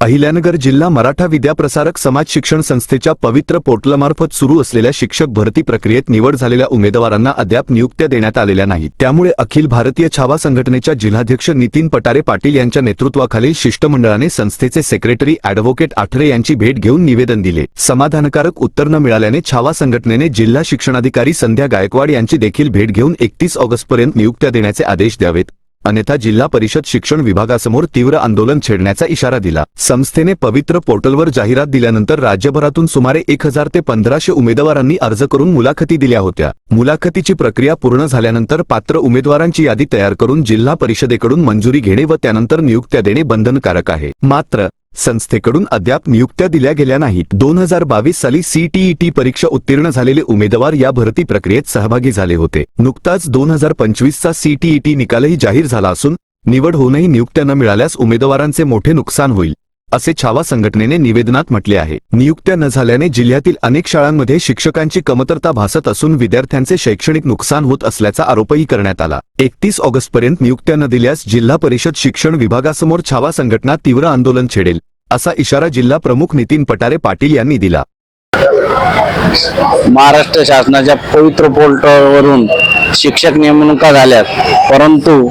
अहिल्यानगर जिल्हा मराठा विद्याप्रसारक समाज शिक्षण संस्थेच्या पवित्र पोर्टलमार्फत सुरू असलेल्या शिक्षक भरती प्रक्रियेत निवड झालेल्या उमेदवारांना अद्याप नियुक्त्या देण्यात आलेल्या नाहीत. त्यामुळे अखिल भारतीय छावा संघटनेच्या जिल्हाध्यक्ष नितीन पटारे पाटील यांच्या नेतृत्वाखालील शिष्टमंडळाने संस्थेचे सेक्रेटरी अॅडव्होकेट आठरे यांची भेट घेऊन निवेदन दिले. समाधानकारक उत्तर न मिळाल्याने छावा संघटनेने जिल्हा शिक्षणाधिकारी संध्या गायकवाड यांची देखील भेट घेऊन एकतीस ऑगस्टपर्यंत नियुक्त्या देण्याचे आदेश द्यावेत. अन्यथा जिल्हा परिषद शिक्षण विभागासमोर तीव्र आंदोलन छेडण्याचा इशारा दिला. संस्थेने पवित्र पोर्टलवर जाहिरात दिल्यानंतर राज्यभरातून सुमारे एक हजार ते पंधराशे उमेदवारांनी अर्ज करून मुलाखती दिल्या होत्या. मुलाखतीची प्रक्रिया पूर्ण झाल्यानंतर पात्र उमेदवारांची यादी तयार करून जिल्हा परिषदेकडून मंजुरी घेणे व त्यानंतर नियुक्त्या देणे बंधनकारक आहे. मात्र संस्थेकडून अद्याप नियुक्त्या दिल्या गेल्या नाहीत. दोन हजार बावीस साली सीटीईटी परीक्षा उत्तीर्ण झालेले उमेदवार या भरती प्रक्रियेत सहभागी झाले होते. नुकताच दोन हजार पंचवीसचा सीटीईटी निकालही जाहीर झाला असून निवड होऊनही नियुक्त्या न मिळाल्यास उमेदवारांचे मोठे नुकसान होईल. असे छावा संघटनेने निवेदनात म्हटले आहे. नियुक्त्या न झाल्याने जिल्ह्यातील अनेक शाळांमध्ये शिक्षकांची कमतरता भासत असून विद्यार्थ्यांचे शैक्षणिक नुकसान होत असल्याचा आरोपही करण्यात आला. एकतीस ऑगस्टपर्यंत नियुक्त्या न दिल्यास जिल्हा परिषद शिक्षण विभागासमोर छावा संघटना तीव्र आंदोलन छेडेल असा इशारा जिल्हा प्रमुख नितीन पटारे पाटील यांनी दिला. महाराष्ट्र शासनाच्या पवित्र पोर्टलवरून शिक्षक नेमणुका झाल्यात. परंतु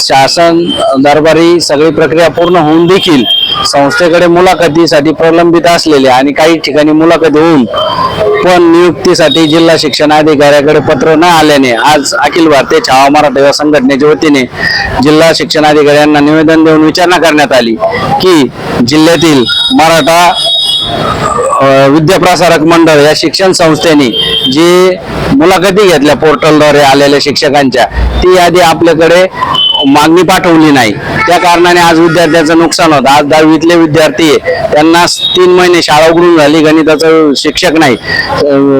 शासन दरबारी सगळी प्रक्रिया पूर्ण होऊन देखील संस्थेकडे मुलाखतीसाठी प्रलंबित असलेले आणि काही ठिकाणी मुलाखत होऊन पण नियुक्तीसाठी जिल्हा शिक्षण अधिकाऱ्याकडे पत्र न आल्याने आज अखिल भारतीय छावा मराठा युवा संघटनेच्या वतीने जिल्हा शिक्षण अधिकाऱ्यांना निवेदन देऊन विचारणा करण्यात आली की जिल्ह्यातील मराठा विद्याप्रसारक मंडळ या शिक्षण संस्थेने जी मुलाखती घेतल्या पोर्टलद्वारे आलेल्या शिक्षकांच्या ती यादी आपल्याकडे मागणी पाठवली नाही. त्या कारणाने आज विद्यार्थ्याचं नुकसान होतं. आज दहावीतले विद्यार्थी आहे, त्यांना तीन महिने शाळा उघडून झाली गणिताचा शिक्षक नाही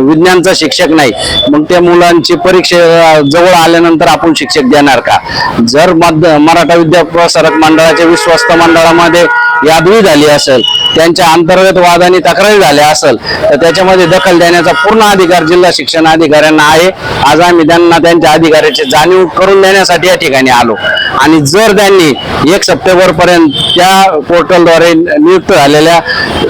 विज्ञानचा शिक्षक नाही. मग त्या मुलांची परीक्षा जवळ आल्यानंतर आपण शिक्षक देणार का? जर मध्य मराठा विद्याप्रसारक मंडळाच्या विश्वस्त मंडळामध्ये यादवी झाली असेल त्यांच्या अंतर्गत वादाने तक्रारी झाल्या असेल तर त्याच्यामध्ये दखल देण्याचा पूर्ण अधिकार जिल्हा शिक्षण अधिकाऱ्यांना आहे. आज आम्ही त्यांना त्यांच्या अधिकाराची जाणीव करून देण्यासाठी या ठिकाणी आलो. आणि जर त्यांनी एक सप्टेंबर पर्यंत त्या पोर्टलद्वारे नियुक्त झालेल्या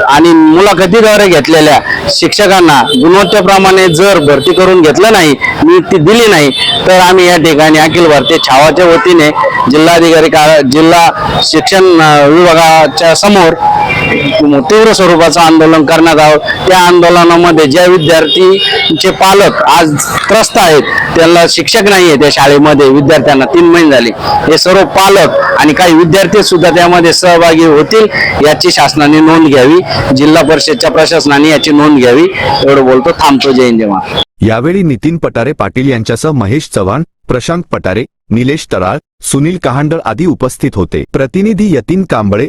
आणि मुलाखतीद्वारे घेतलेल्या शिक्षकांना गुणवत्तेप्रमाणे जर भरती करून घेतलं नाही नियुक्ती दिली नाही तर आम्ही या ठिकाणी अखिल भारतीय छावाच्या वतीने जिल्हाधिकारी का जिल्हा शिक्षण विभागात विभागाच्या समोर तीव्र स्वरूपाचं आंदोलन करण्यात आहोत त्या आंदोलनामध्ये ज्या विद्यार्थीचे पालक आज त्रस्त आहेत त्यांना शिक्षक नाहीये त्या शाळेमध्ये विद्यार्थ्यांना तीन महिने झाले. हे सर्व पालक आणि काही विद्यार्थी सुद्धा त्यामध्ये सहभागी होतील याची शासनाने नोंद घ्यावी जिल्हा परिषदच्या प्रशासनाने याची नोंद घ्यावी. एवढं बोलतो थांबतो जय जेव्हा यावेळी नितीन पटारे पाटील यांच्यासह महेश चव्हाण प्रशांत पटारे निलेश तराळ सुनील कहांडळ आदी उपस्थित होते. प्रतिनिधी यतीन कांबळे